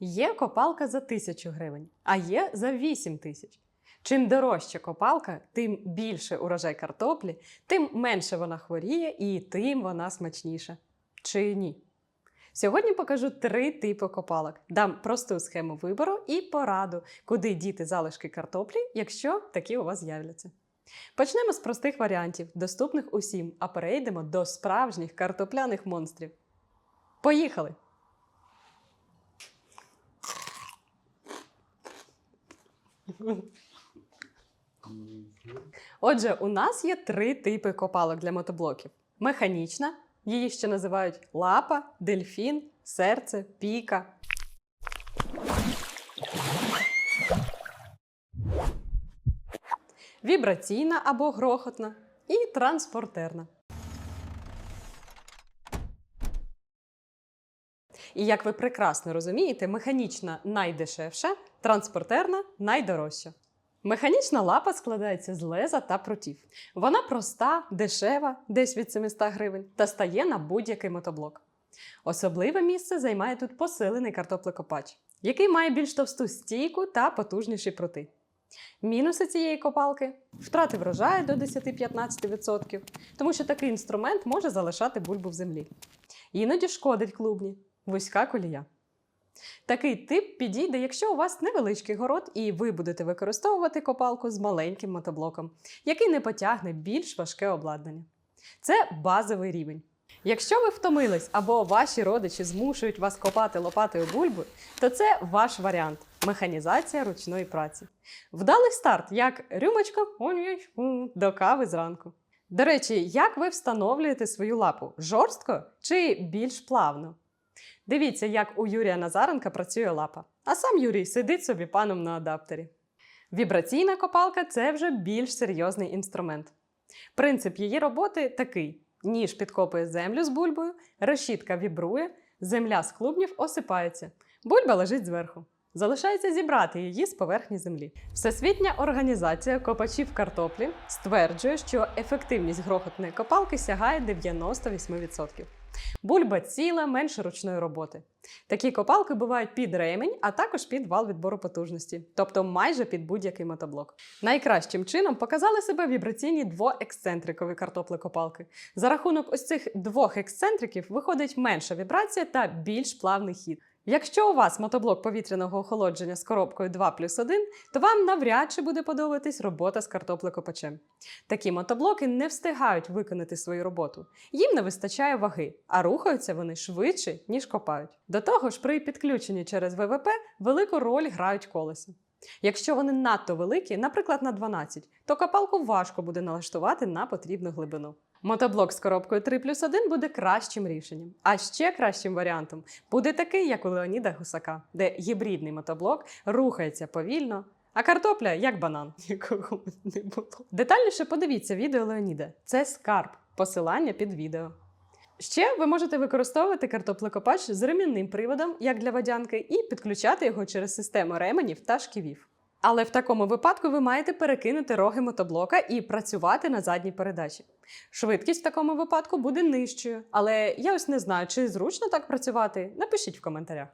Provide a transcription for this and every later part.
Є копалка за тисячу гривень, а є за 8 тисяч. Чим дорожча копалка, тим більше урожай картоплі, тим менше вона хворіє і тим вона смачніша. Чи ні? Сьогодні покажу три типи копалок. Дам просту схему вибору і пораду, куди діти залишки картоплі, якщо такі у вас з'являться. Почнемо з простих варіантів, доступних усім, а перейдемо до справжніх картопляних монстрів. Поїхали! Отже, у нас є три типи копалок для мотоблоків: механічна, її ще називають лапа, дельфін, серце, піка. Вібраційна або грохотна і транспортерна. І як ви прекрасно розумієте, механічна найдешевша, транспортерна найдорожча. Механічна лапа складається з леза та прутів. Вона проста, дешева, десь від 700 гривень, та стає на будь-який мотоблок. Особливе місце займає тут посилений картоплекопач, який має більш товсту стійку та потужніші прути. Мінуси цієї копалки втрати врожаю до 10-15%, тому що такий інструмент може залишати бульбу в землі. Іноді шкодить клубні, вузька колія. Такий тип підійде, якщо у вас невеличкий город, і ви будете використовувати копалку з маленьким мотоблоком, який не потягне більш важке обладнання. Це базовий рівень. Якщо ви втомились або ваші родичі змушують вас копати лопатою бульбу, то це ваш варіант механізація ручної праці. Вдалий старт, як рюмочка до кави зранку. До речі, як ви встановлюєте свою лапу? Жорстко чи більш плавно? Дивіться, як у Юрія Назаренка працює лапа. А сам Юрій сидить собі паном на адаптері. Вібраційна копалка це вже більш серйозний інструмент. Принцип її роботи такий: ніж підкопує землю з бульбою, решітка вібрує, земля з клубнів осипається, бульба лежить зверху. Залишається зібрати її з поверхні землі. Всесвітня організація копачів картоплі стверджує, що ефективність грохотної копалки сягає 98%. Бульба ціла, менше ручної роботи. Такі копалки бувають під ремень, а також під вал відбору потужності, тобто майже під будь-який мотоблок. Найкращим чином показали себе вібраційні двоексцентрикові картоплекопалки. За рахунок ось цих двох ексцентриків виходить менша вібрація та більш плавний хід. Якщо у вас мотоблок повітряного охолодження з коробкою 2 плюс 1, то вам навряд чи буде подобатись робота з картоплекопачем. Такі мотоблоки не встигають виконати свою роботу. Їм не вистачає ваги, а рухаються вони швидше, ніж копають. До того ж, при підключенні через ВВП велику роль грають колеса. Якщо вони надто великі, наприклад, на 12, то копалку важко буде налаштувати на потрібну глибину. Мотоблок з коробкою 3 плюс 1 буде кращим рішенням. А ще кращим варіантом буде такий, як у Леоніда Гусака, де гібридний мотоблок рухається повільно, а картопля як банан, якого не було. Детальніше подивіться відео Леоніда. Це скарб, посилання під відео. Ще ви можете використовувати картоплекопач з ремінним приводом, як для водянки, і підключати його через систему ременів та шківів. Але в такому випадку ви маєте перекинути роги мотоблока і працювати на задній передачі. Швидкість в такому випадку буде нижчою, але я ось не знаю, чи зручно так працювати. Напишіть в коментарях.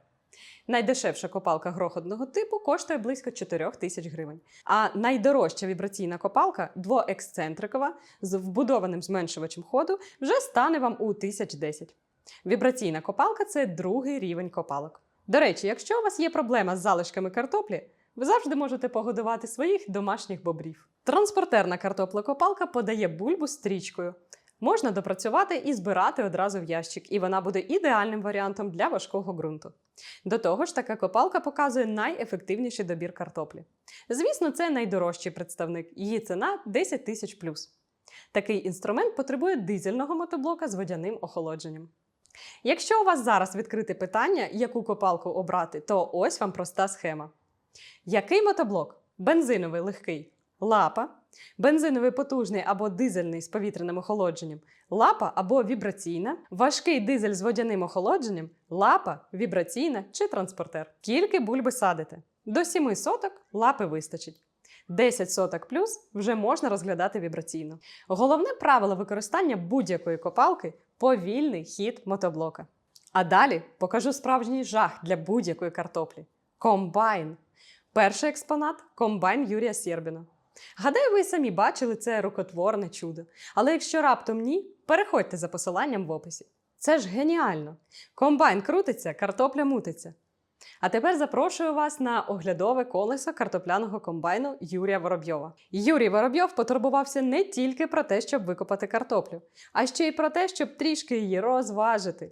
Найдешевша копалка грохотного типу коштує близько 4 тисяч гривень. А найдорожча вібраційна копалка двоексцентрикова з вбудованим зменшувачем ходу вже стане вам у 1010. Вібраційна копалка це другий рівень копалок. До речі, якщо у вас є проблема з залишками картоплі, ви завжди можете погодувати своїх домашніх бобрів. Транспортерна картоплекопалка подає бульбу стрічкою. Можна допрацювати і збирати одразу в ящик, і вона буде ідеальним варіантом для важкого ґрунту. До того ж, така копалка показує найефективніший добір картоплі. Звісно, це найдорожчий представник, її ціна 10 тисяч плюс. Такий інструмент потребує дизельного мотоблока з водяним охолодженням. Якщо у вас зараз відкрите питання, яку копалку обрати, то ось вам проста схема. Який мотоблок? Бензиновий легкий лапа, бензиновий потужний або дизельний з повітряним охолодженням лапа або вібраційна, важкий дизель з водяним охолодженням лапа, вібраційна чи транспортер. Скільки бульби садите? До 7 соток лапи вистачить. 10 соток плюс вже можна розглядати вібраційно. Головне правило використання будь-якої копалки повільний хід мотоблока. А далі покажу справжній жах для будь-якої картоплі комбайн. Перший експонат комбайн Юрія Сєрбіна. Гадаю, ви самі бачили це рукотворне чудо. Але якщо раптом ні, переходьте за посиланням в описі. Це ж геніально! Комбайн крутиться, картопля мутиться. А тепер запрошую вас на оглядове колесо картопляного комбайну Юрія Воробйова. Юрій Воробйов потурбувався не тільки про те, щоб викопати картоплю, а ще й про те, щоб трішки її розважити.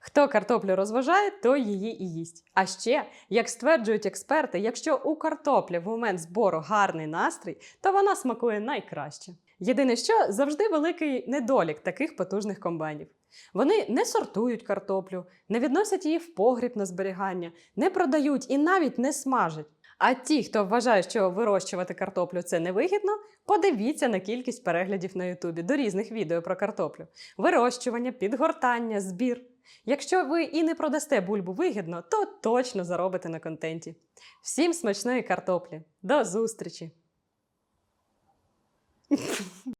Хто картоплю розважає, той її і їсть. А ще, як стверджують експерти, якщо у картоплі в момент збору гарний настрій, то вона смакує найкраще. Єдине, що завжди великий недолік таких потужних комбайнів. Вони не сортують картоплю, не відносять її в погріб на зберігання, не продають і навіть не смажать. А ті, хто вважає, що вирощувати картоплю це невигідно, подивіться на кількість переглядів на Ютубі до різних відео про картоплю: вирощування, підгортання, збір. Якщо ви і не продасте бульбу вигідно, то точно заробите на контенті. Всім смачної картоплі. До зустрічі!